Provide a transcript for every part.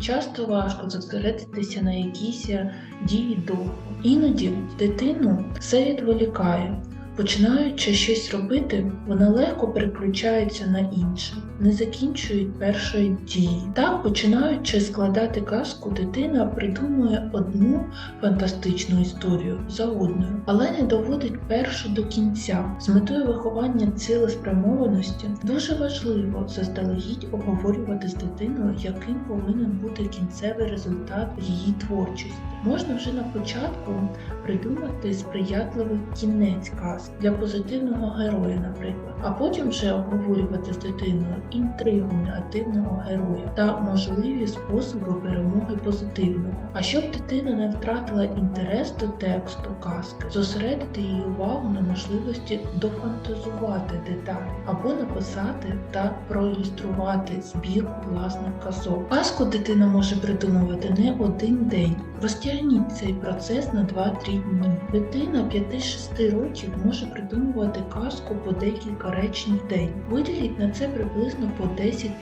Часто важко зосередитися на якісь дії духу. Іноді дитину все відволікає. Починаючи щось робити, вона легко переключається на інше, не закінчують першої дії. Так, починаючи складати казку, дитина придумує одну фантастичну історію за одною, але не доводить першу до кінця. З метою виховання цілеспрямованості дуже важливо заздалегідь обговорювати з дитиною, яким повинен бути кінцевий результат її творчості. Можна вже на початку придумати сприятливий кінець казки для позитивного героя, наприклад, а потім вже обговорювати з дитиною інтригу негативного героя та можливі способи перемоги позитивного. А щоб дитина не втратила інтерес до тексту казки, зосередити її увагу на можливості дофантазувати деталі або написати та проілюструвати збір власних казок. Казку дитина може придумувати не один день. Розтягніть цей процес на 2-3 дні. Дитина 5-6 років може придумувати казку по декілька речень в день. Виділіть на це приблизно по 10-15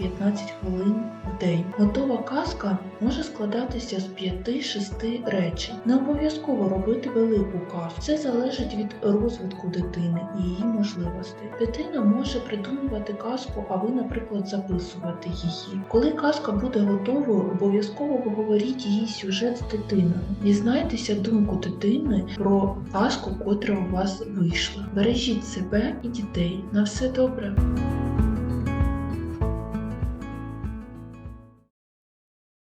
хвилин в день. Готова казка може складатися з 5-6 речень. Не обов'язково робити велику казку. Це залежить від розвитку дитини і її можливостей. Дитина може придумувати казку, а ви, наприклад, записувати її. Коли казка буде готовою, обов'язково поговоріть її сюжет з дитиною. Дізнайтеся думку дитини про казку, котра у вас вийшла. Бережіть себе і дітей. На все добре.